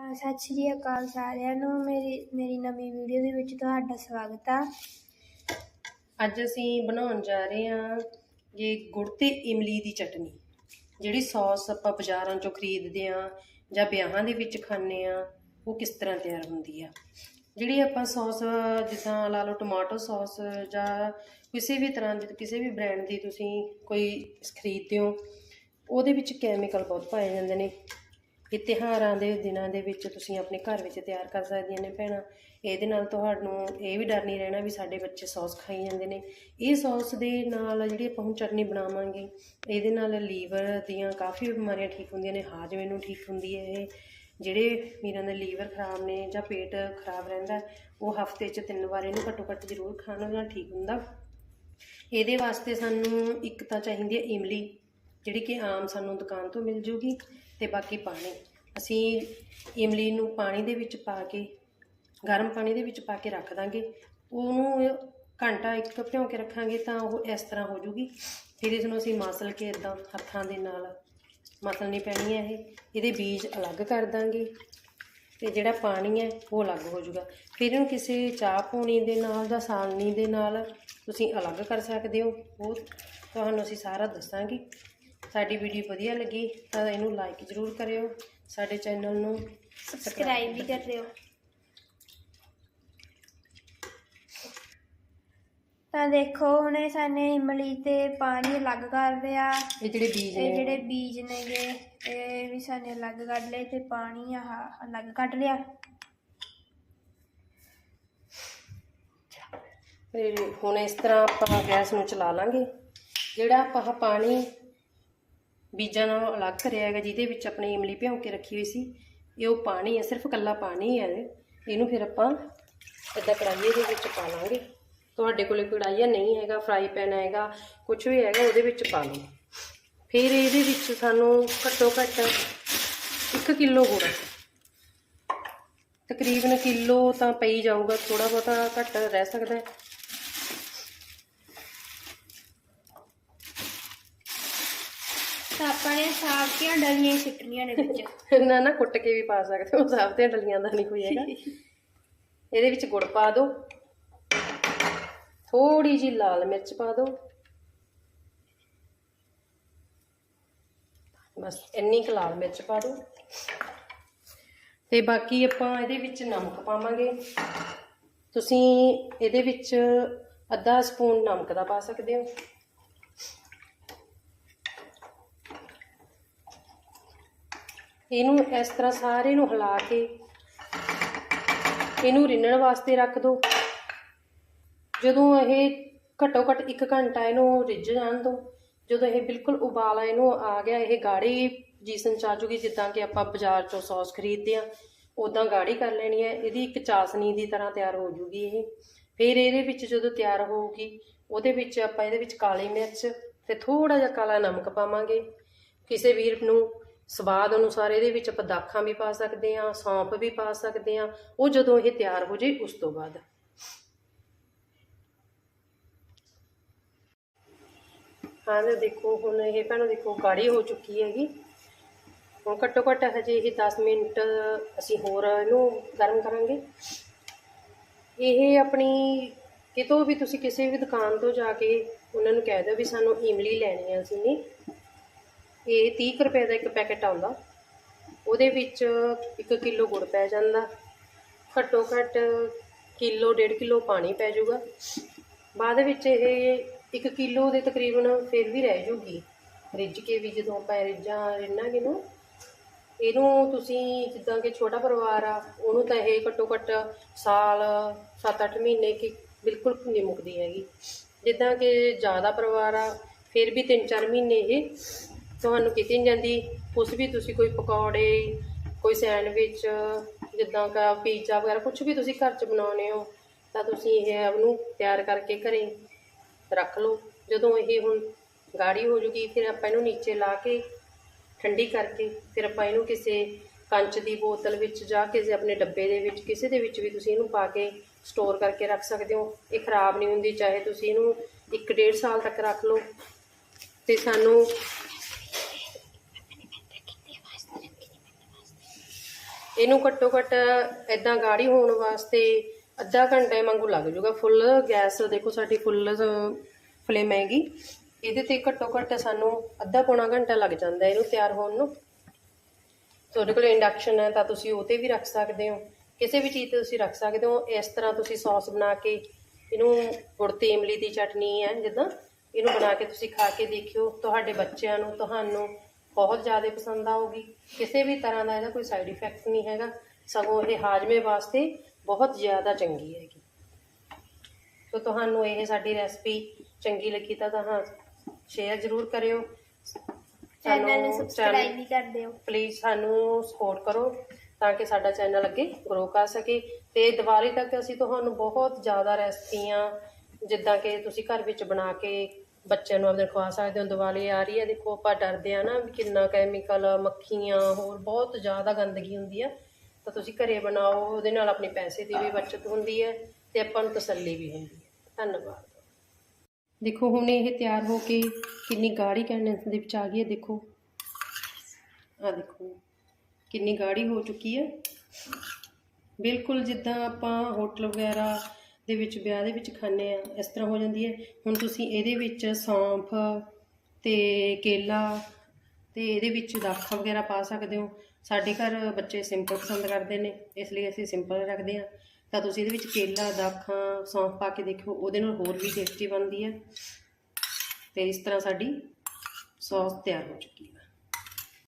ਸਤਿ ਸ਼੍ਰੀ ਅਕਾਲ ਸਾਰਿਆਂ ਨੂੰ। ਮੇਰੀ ਮੇਰੀ ਨਵੀਂ ਵੀਡੀਓ ਦੇ ਵਿੱਚ ਤੁਹਾਡਾ ਸਵਾਗਤ ਆ। ਅੱਜ ਅਸੀਂ ਬਣਾਉਣ ਜਾ ਰਹੇ ਹਾਂ ਇਹ ਗੁੜ ਤੇ ਇਮਲੀ ਦੀ ਚਟਨੀ। ਜਿਹੜੀ ਸੌਸ ਆਪਾਂ ਬਾਜ਼ਾਰਾਂ ਚੋਂ ਖਰੀਦਦੇ ਆ ਜਾਂ ਵਿਆਹਾਂ ਦੇ ਵਿੱਚ ਖਾਂਦੇ ਆ ਉਹ ਕਿਸ ਤਰ੍ਹਾਂ ਤਿਆਰ ਹੁੰਦੀ ਆ? ਜਿਹੜੀ ਆਪਾਂ ਸੌਸ, ਜਿੱਦਾਂ ਲਾ ਲਓ ਟਮਾਟੋ ਸੌਸ ਜਾਂ ਕਿਸੇ ਵੀ ਤਰ੍ਹਾਂ ਦੀ, ਕਿਸੇ ਵੀ ਬ੍ਰਾਂਡ ਦੀ ਤੁਸੀਂ ਕੋਈ ਖਰੀਦਦੇ ਹੋ, ਉਹਦੇ ਵਿੱਚ ਕੈਮੀਕਲ ਬਹੁਤ ਪਾਏ ਜਾਂਦੇ ਨੇ। ਇਹ ਤਿਉਹਾਰਾਂ ਦੇ ਦਿਨਾਂ ਦੇ ਵਿੱਚ ਤੁਸੀਂ ਆਪਣੇ ਘਰ ਵਿੱਚ ਤਿਆਰ ਕਰ ਸਕਦੀਆਂ ਨੇ ਭੈਣਾਂ। ਇਹਦੇ ਨਾਲ ਤੁਹਾਨੂੰ ਇਹ ਵੀ ਡਰ ਨਹੀਂ ਰਹਿਣਾ ਵੀ ਸਾਡੇ ਬੱਚੇ ਸੌਸ ਖਾਈ ਜਾਂਦੇ ਨੇ। ਇਹ ਸੌਸ ਦੇ ਨਾਲ ਜਿਹੜੀ ਆਪਾਂ ਹੁਣ ਚਟਨੀ ਬਣਾਵਾਂਗੇ, ਇਹਦੇ ਨਾਲ ਲੀਵਰ ਦੀਆਂ ਕਾਫੀ ਬਿਮਾਰੀਆਂ ਠੀਕ ਹੁੰਦੀਆਂ ਨੇ, ਹਾਜ਼ਮੇ ਨੂੰ ਠੀਕ ਹੁੰਦੀ ਹੈ ਇਹ। ਜਿਹੜੇ ਵੀਰਾਂ ਦੇ ਲੀਵਰ ਖਰਾਬ ਨੇ ਜਾਂ ਪੇਟ ਖਰਾਬ ਰਹਿੰਦਾ, ਉਹ ਹਫ਼ਤੇ 'ਚ ਤਿੰਨ ਵਾਰ ਇਹਨੂੰ ਘੱਟੋ ਘੱਟ ਜ਼ਰੂਰ ਖਾਣ ਨਾਲ ਠੀਕ ਹੁੰਦਾ। ਇਹਦੇ ਵਾਸਤੇ ਸਾਨੂੰ ਇੱਕ ਤਾਂ ਚਾਹੀਦੀ ਹੈ ਇਮਲੀ। ਜਿਹੜੀ ਕਿ ਆਮ ਸਾਨੂੰ ਦੁਕਾਨ ਤੋਂ ਮਿਲ ਜੂਗੀ ਤੇ ਬਾਕੀ ਪਾਣੀ। ਅਸੀਂ ਇਮਲੀ ਨੂੰ ਪਾਣੀ ਦੇ ਵਿੱਚ ਪਾ ਕੇ, ਗਰਮ ਪਾਣੀ ਦੇ ਵਿੱਚ ਪਾ ਕੇ ਰੱਖ ਦਾਂਗੇ। ਉਹਨੂੰ ਘੰਟਾ ਇੱਕ ਭਿਉਂ ਕੇ ਰੱਖਾਂਗੇ ਤਾਂ ਉਹ ਇਸ ਤਰ੍ਹਾਂ ਹੋ ਜੂਗੀ। ਫਿਰ ਇਸ ਨੂੰ ਅਸੀਂ ਮਸਲ ਕੇ ਇਦਾਂ ਹੱਥਾਂ ਦੇ ਨਾਲ ਮਸਲਣੀ ਪੈਣੀ ਹੈ ਇਹ। ਇਹਦੇ ਬੀਜ ਅਲੱਗ ਕਰ ਦਾਂਗੇ ਤੇ ਜਿਹੜਾ ਪਾਣੀ ਹੈ ਉਹ ਅਲੱਗ ਹੋ ਜਾਊਗਾ ਫਿਰ ਇਹਨੂੰ ਕਿਸੇ ਚਾਹ ਪੂਣੀ ਦੇ ਨਾਲ ਜਾਂ ਸਾਲਣੀ ਦੇ ਨਾਲ ਤੁਸੀਂ ਅਲੱਗ ਕਰ ਸਕਦੇ ਹੋ। ਉਹ ਤੁਹਾਨੂੰ ਅਸੀਂ ਸਾਰਾ ਦੱਸਾਂਗੇ। ਸਾਡੀ ਵੀਡੀਓ ਵਧੀਆ ਲੱਗੀ ਤਾਂ ਇਹਨੂੰ ਲਾਈਕ ਜ਼ਰੂਰ ਕਰਿਓ ਸਾਡੇ ਚੈਨਲ ਨੂੰ ਸਬਸਕ੍ਰਾਈਬ ਵੀ ਕਰ ਦਿਓ ਤਾਂ ਦੇਖੋ ਹੁਣੇ ਸਾਨੇ ਇਮਲੀ ਤੇ ਪਾਣੀ ਅਲੱਗ ਕਰ ਲਿਆ। ਇਹ ਜਿਹੜੇ ਬੀਜ ਇਹ ਨੇ। ਜਿਹੜੇ ਬੀਜ ਨੇਗੇ ਇਹ ਵੀ ਸਾਨੇ ਅਲੱਗ ਕੱਢ ਲਏ ਤੇ ਪਾਣੀ ਆਹ ਅਲੱਗ ਕੱਢ ਲਿਆ। ਫਿਰ ਹੁਣ ਇਸ ਤਰ੍ਹਾਂ ਆਪਾਂ ਗੈਸ ਨੂੰ ਚਲਾ ਲਾਂਗੇ। ਜਿਹੜਾ ਆਪਾਂ ਆਹ ਪਾਣੀ ਬੀਜਾਂ ਨਾਲੋਂ ਅਲੱਗ ਕਰਿਆ ਹੈਗਾ, ਜਿਹਦੇ ਵਿੱਚ ਆਪਣੇ ਇਮਲੀ ਭਿਉਂ ਕੇ ਰੱਖੀ ਹੋਈ ਸੀ। ਇਹ ਉਹ ਪਾਣੀ ਹੈ, ਸਿਰਫ ਕੱਲਾ ਪਾਣੀ ਹੈ ਇਹਨੂੰ ਫਿਰ ਆਪਾਂ ਇੱਦਾਂ ਕੜਾਈਏ ਦੇ ਵਿੱਚ ਪਾ ਲਾਂਗੇ। ਤੁਹਾਡੇ ਕੋਲੇ ਕੜਾਈਆ ਨਹੀਂ ਹੈਗਾ ਫਰਾਈ ਪੈਨ ਹੈਗਾ ਕੁਝ ਵੀ ਹੈਗਾ, ਉਹਦੇ ਵਿੱਚ ਪਾ ਲਓ। ਫਿਰ ਇਹਦੇ ਵਿੱਚ ਸਾਨੂੰ ਘੱਟੋ ਘੱਟ 1 ਕਿਲੋ ਗੁੜ। ਤਕਰੀਬਨ ਕਿਲੋ ਤਾਂ ਪਈ ਜਾਊਗਾ ਥੋੜਾ ਬਹੁਤਾ ਘੱਟ ਰਹਿ ਸਕਦਾ ਤਾਂ ਆਪਾਂ ਨੇ ਸਾਫ਼ ਕੀਆਂ ਡਲੀਆਂ ਸਿੱਟਣੀਆਂ ਨੇ ਵਿੱਚ। ਨਾ ਨਾ ਕੁੱਟ ਕੇ ਵੀ ਪਾ ਸਕਦੇ ਹੋ ਸਭ ਤੇ ਡਲੀਆਂ ਦਾ ਨਹੀਂ ਕੋਈ ਹੈਗਾ। ਇਹਦੇ ਵਿੱਚ ਗੁੜ ਪਾ ਦਿਓ ਥੋੜੀ ਜੀ ਲਾਲ ਮਿਰਚ ਪਾ ਦਿਓ ਬਸ ਇੰਨੀ ਕੁ ਲਾਲ ਮਿਰਚ ਪਾ ਦਿਓ ਤੇ ਬਾਕੀ ਆਪਾਂ ਇਹਦੇ ਵਿੱਚ ਨਮਕ ਪਾਵਾਂਗੇ। ਤੁਸੀਂ ਇਹਦੇ ਵਿੱਚ ਅੱਧਾ ਸਪੂਨ ਨਮਕ ਦਾ ਪਾ ਸਕਦੇ ਹੋ। ਇਹਨੂੰ ਇਸ ਤਰ੍ਹਾਂ ਸਾਰੇ ਨੂੰ ਹਿਲਾ ਕੇ ਇਹਨੂੰ ਰਿੰਨਣ ਵਾਸਤੇ ਰੱਖ ਦਿਓ ਜਦੋਂ ਇਹ ਘੱਟੋ ਘੱਟ 1 ਘੰਟਾ ਇਹਨੂੰ ਰਿੱਝ ਜਾਣ ਦਿਓ ਜਦੋਂ ਇਹ ਬਿਲਕੁਲ ਉਬਾਲਾ ਇਹਨੂੰ ਆ ਗਿਆ, ਇਹ ਗਾੜੀ ਜੀ ਸੰਚਾਜੂਗੀ ਜਿੱਦਾਂ ਕਿ ਆਪਾਂ ਬਾਜ਼ਾਰ ਚੋਂ ਸੌਸ ਖਰੀਦਦੇ ਆ ਉਦਾਂ ਗਾੜੀ ਕਰ ਲੈਣੀ ਹੈ। ਇਹਦੀ ਇੱਕ ਚਾਸਨੀ ਦੀ ਤਰ੍ਹਾਂ ਤਿਆਰ ਹੋ ਜੂਗੀ ਇਹ। ਫਿਰ ਇਹਦੇ ਵਿੱਚ ਜਦੋਂ ਤਿਆਰ ਹੋਊਗੀ, ਉਹਦੇ ਵਿੱਚ ਆਪਾਂ ਇਹਦੇ ਵਿੱਚ ਕਾਲੀ ਮਿਰਚ ਤੇ ਥੋੜਾ ਜਿਹਾ ਕਾਲਾ ਨਮਕ ਪਾਵਾਂਗੇ। ਕਿਸੇ ਵੀਰ ਨੂੰ ਸਵਾਦ ਅਨੁਸਾਰ ਇਹਦੇ ਵਿੱਚ ਆਪਾਂ ਦਾਖਾਂ ਵੀ ਪਾ ਸਕਦੇ ਹਾਂ, ਸੌਂਫ ਵੀ ਪਾ ਸਕਦੇ ਹਾਂ। ਉਹ ਜਦੋਂ ਇਹ ਤਿਆਰ ਹੋ ਜੇ, ਉਸ ਤੋਂ ਬਾਅਦ। ਹਾਂ ਤੇ ਦੇਖੋ, ਹੁਣ ਇਹ ਭੈਣੋ, ਦੇਖੋ ਗਾੜੀ ਹੋ ਚੁੱਕੀ ਹੈਗੀ। ਹੁਣ ਘੱਟੋ ਘੱਟ ਹਜੇ ਇਹ 10 ਮਿੰਟ ਅਸੀਂ ਹੋਰ ਇਹਨੂੰ ਗਰਮ ਕਰਾਂਗੇ। ਇਹ ਆਪਣੀ ਕਿਤੋਂ ਵੀ ਤੁਸੀਂ ਕਿਸੇ ਵੀ ਦੁਕਾਨ ਤੋਂ ਜਾ ਕੇ ਉਹਨਾਂ ਨੂੰ ਕਹਿ ਦਿਓ ਵੀ ਸਾਨੂੰ ਇਮਲੀ ਲੈਣੀ ਆ ਅਸੀਂ ਨੇ। ਇਹ 30 ਕੁ ਰੁਪਏ ਦਾ ਇੱਕ ਪੈਕੇਟ ਆਉਂਦਾ। ਉਹਦੇ ਵਿੱਚ 1 ਕਿਲੋ ਗੁੜ ਪੈ ਜਾਂਦਾ। ਘੱਟੋ ਘੱਟ ਕਿਲੋ, ਡੇਢ ਕਿਲੋ ਪਾਣੀ ਪੈ ਜਾਊਗਾ। ਬਾਅਦ ਵਿੱਚ ਇਹ 1 ਕਿਲੋ ਦੇ ਤਕਰੀਬਨ ਫਿਰ ਵੀ ਰਹਿ ਜੂਗੀ। ਰਿੱਝ ਕੇ ਵੀ ਜਦੋਂ ਆਪਾਂ ਰਿੱਝਾਂ ਰਿੰਨਾਂਗੇ ਨੂੰ, ਇਹਨੂੰ ਤੁਸੀਂ ਜਿੱਦਾਂ ਕਿ ਛੋਟਾ ਪਰਿਵਾਰ ਆ, ਉਹਨੂੰ ਤਾਂ ਇਹ ਘੱਟੋ ਘੱਟ ਸਾਲ 7-8 ਮਹੀਨੇ ਕੀ ਬਿਲਕੁਲ ਨਹੀਂ ਮੁੱਕਦੀ ਹੈਗੀ। ਜਿੱਦਾਂ ਕਿ ਜ਼ਿਆਦਾ ਪਰਿਵਾਰ ਆ, ਫਿਰ ਵੀ 3-4 ਮਹੀਨੇ ਇਹ ਤੁਹਾਨੂੰ ਕੀਤੀ ਨਹੀਂ ਜਾਂਦੀ। ਕੁਛ ਵੀ ਤੁਸੀਂ ਕੋਈ ਪਕੌੜੇ, ਕੋਈ ਸੈਂਡਵਿਚ, ਜਿੱਦਾਂ ਕਿ ਪੀਜ਼ਾ ਵਗੈਰਾ ਕੁਝ ਵੀ ਤੁਸੀਂ ਘਰ 'ਚ ਬਣਾਉਨੇ ਹੋ, ਤਾਂ ਤੁਸੀਂ ਇਹ ਉਹਨੂੰ ਤਿਆਰ ਕਰਕੇ ਘਰੇ ਰੱਖ ਲਓ। ਜਦੋਂ ਇਹ ਹੁਣ ਗਾੜੀ ਹੋ ਜੂਗੀ, ਫਿਰ ਆਪਾਂ ਇਹਨੂੰ ਨੀਚੇ ਲਾ ਕੇ, ਠੰਡੀ ਕਰਕੇ, ਫਿਰ ਆਪਾਂ ਇਹਨੂੰ ਕਿਸੇ ਕੰਚ ਦੀ ਬੋਤਲ ਵਿੱਚ ਜਾਂ ਕਿਸੇ ਆਪਣੇ ਡੱਬੇ ਦੇ ਵਿੱਚ, ਕਿਸੇ ਦੇ ਵਿੱਚ ਵੀ ਤੁਸੀਂ ਇਹਨੂੰ ਪਾ ਕੇ ਸਟੋਰ ਕਰਕੇ ਰੱਖ ਸਕਦੇ ਹੋ। ਇਹ ਖਰਾਬ ਨਹੀਂ ਹੁੰਦੀ, ਚਾਹੇ ਤੁਸੀਂ ਇਹਨੂੰ 1.5 ਸਾਲ ਤੱਕ ਰੱਖ ਲਓ। ਤੇ ਸਾਨੂੰ ਇਹਨੂੰ ਘੱਟੋ ਘੱਟ ਇਦਾਂ ਗਾੜੀ ਹੋਣ ਵਾਸਤੇ ਅੱਧਾ ਘੰਟੇ ਵਾਂਗੂ ਲੱਗ ਜਾਊਗਾ। ਫੁੱਲ ਗੈਸ ਦੇਖੋ ਸਾਡੀ ਫੁੱਲ ਫਲੇਮ ਹੈਗੀ। ਇਹਦੇ ਤੇ ਘੱਟੋ ਘੱਟ ਸਾਨੂੰ ਅੱਧਾ ਪੌਣਾ ਘੰਟਾ ਲੱਗ ਜਾਂਦਾ ਇਹਨੂੰ ਤਿਆਰ ਹੋਣ ਨੂੰ। ਤੁਹਾਡੇ ਕੋਲ ਇੰਡਕਸ਼ਨ ਹੈ ਤਾਂ ਤੁਸੀਂ ਉਹ ਤੇ ਵੀ ਰੱਖ ਸਕਦੇ ਹੋ। ਕਿਸੇ ਵੀ ਚੀਜ਼ ਤੇ ਤੁਸੀਂ ਰੱਖ ਸਕਦੇ ਹੋ। ਇਸ ਤਰ੍ਹਾਂ ਤੁਸੀਂ ਸੌਸ ਬਣਾ ਕੇ ਇਹਨੂੰ ਗੁੜ ਤੇ ਇਮਲੀ ਦੀ ਚਟਨੀ ਹੈ ਜਿੱਦਾਂ। ਇਹਨੂੰ ਬਣਾ ਕੇ ਤੁਸੀਂ ਖਾ ਕੇ ਦੇਖਿਓ। ਤੁਹਾਡੇ ਬੱਚਿਆਂ ਨੂੰ, ਤੁਹਾਨੂੰ ਬਹੁਤ ਜ਼ਿਆਦਾ ਪਸੰਦ ਆਊਗੀ। ਕਿਸੇ ਵੀ ਤਰ੍ਹਾਂ ਦਾ ਇਹਦਾ ਕੋਈ ਸਾਈਡ ਇਫੈਕਟ ਨਹੀਂ ਹੈਗਾ। ਸਗੋਂ ਇਹ ਹਾਜ਼ਮੇ ਵਾਸਤੇ ਬਹੁਤ ਜ਼ਿਆਦਾ ਚੰਗੀ ਹੈਗੀ। ਸੋ ਤੁਹਾਨੂੰ ਇਹ ਸਾਡੀ ਰੈਸਪੀ ਚੰਗੀ ਲੱਗੀ ਤਾਂ ਤਾਂ ਸ਼ੇਅਰ ਜ਼ਰੂਰ ਕਰਿਓ। ਚੈਨਲ ਨੂੰ ਸਬਸਕ੍ਰਾਈਬ ਵੀ ਕਰ ਦਿਓ। ਪਲੀਜ਼ ਸਾਨੂੰ ਸਪੋਰਟ ਕਰੋ ਤਾਂ ਕਿ ਸਾਡਾ ਚੈਨਲ ਅੱਗੇ ਗਰੋ ਕਰ ਸਕੇ। ਤੇ ਦੀਵਾਲੀ ਤੱਕ ਅਸੀਂ ਤੁਹਾਨੂੰ ਬਹੁਤ ਜ਼ਿਆਦਾ ਰੈਸਪੀਆਂ ਜਿੱਦਾਂ ਕਿ ਤੁਸੀਂ ਘਰ ਵਿੱਚ ਬਣਾ ਕੇ ਬੱਚਿਆਂ ਨੂੰ ਆਪਣੇ ਖਵਾ ਸਕਦੇ ਹੋ, ਦੀਵਾਲੀ ਆ ਰਹੀ ਹੈ, ਦੇਖੋ ਆਪਾਂ ਡਰਦੇ ਆ ਨਾ ਵੀ ਕਿੰਨਾ ਕੈਮੀਕਲ ਮੱਖੀਆਂ, ਹੋਰ ਬਹੁਤ ਜ਼ਿਆਦਾ ਗੰਦਗੀ ਹੁੰਦੀ ਆ। ਤਾਂ ਤੁਸੀਂ ਘਰੇ ਬਣਾਓ, ਉਹਦੇ ਨਾਲ ਆਪਣੇ ਪੈਸੇ ਦੀ ਵੀ ਬਚਤ ਹੁੰਦੀ ਹੈ ਤੇ ਆਪਾਂ ਨੂੰ ਤਸੱਲੀ ਵੀ ਹੁੰਦੀ ਹੈ। ਧੰਨਵਾਦ। ਦੇਖੋ ਹੁਣ ਇਹ ਤਿਆਰ ਹੋ ਕੇ ਕਿੰਨੀ ਗਾੜੀ ਕੰਡੈਂਸ ਦੇ ਵਿੱਚ ਆ ਗਈ ਹੈ, ਦੇਖੋ। ਆ ਦੇਖੋ, ਕਿੰਨੀ ਗਾੜੀ ਹੋ ਚੁੱਕੀ ਹੈ। ਬਿਲਕੁਲ ਜਿੱਦਾਂ ਆਪਾਂ ਹੋਟਲ ਵਗੈਰਾ ਦੇ ਵਿੱਚ, ਵਿਆਹ ਦੇ ਵਿੱਚ ਖਾਂਦੇ ਆ, ਇਸ ਤਰ੍ਹਾਂ ਹੋ ਜਾਂਦੀ ਹੈ। ਹੁਣ ਤੁਸੀਂ ਇਹਦੇ ਵਿੱਚ ਸੌਂਫ ਤੇ ਕੇਲਾ ਤੇ ਇਹਦੇ ਵਿੱਚ ਦਾਖਾ ਵਗੈਰਾ ਪਾ ਸਕਦੇ ਹੋ। ਸਾਡੇ ਘਰ ਬੱਚੇ ਸਿੰਪਲ ਪਸੰਦ ਕਰਦੇ ਨੇ, ਇਸ ਲਈ ਅਸੀਂ ਸਿੰਪਲ ਰੱਖਦੇ ਹਾਂ। ਤਾਂ ਤੁਸੀਂ ਇਹਦੇ ਵਿੱਚ ਕੇਲਾ, ਦਾਖਾਂ, ਸੌਂਫ ਪਾ ਕੇ ਦੇਖੋ ਉਹਦੇ ਨਾਲ ਹੋਰ ਵੀ ਟੇਸਟੀ ਬਣਦੀ ਹੈ। ਤੇ ਇਸ ਤਰ੍ਹਾਂ ਸਾਡੀ ਸੌਸ ਤਿਆਰ ਹੋ ਚੁੱਕੀ ਹੈ।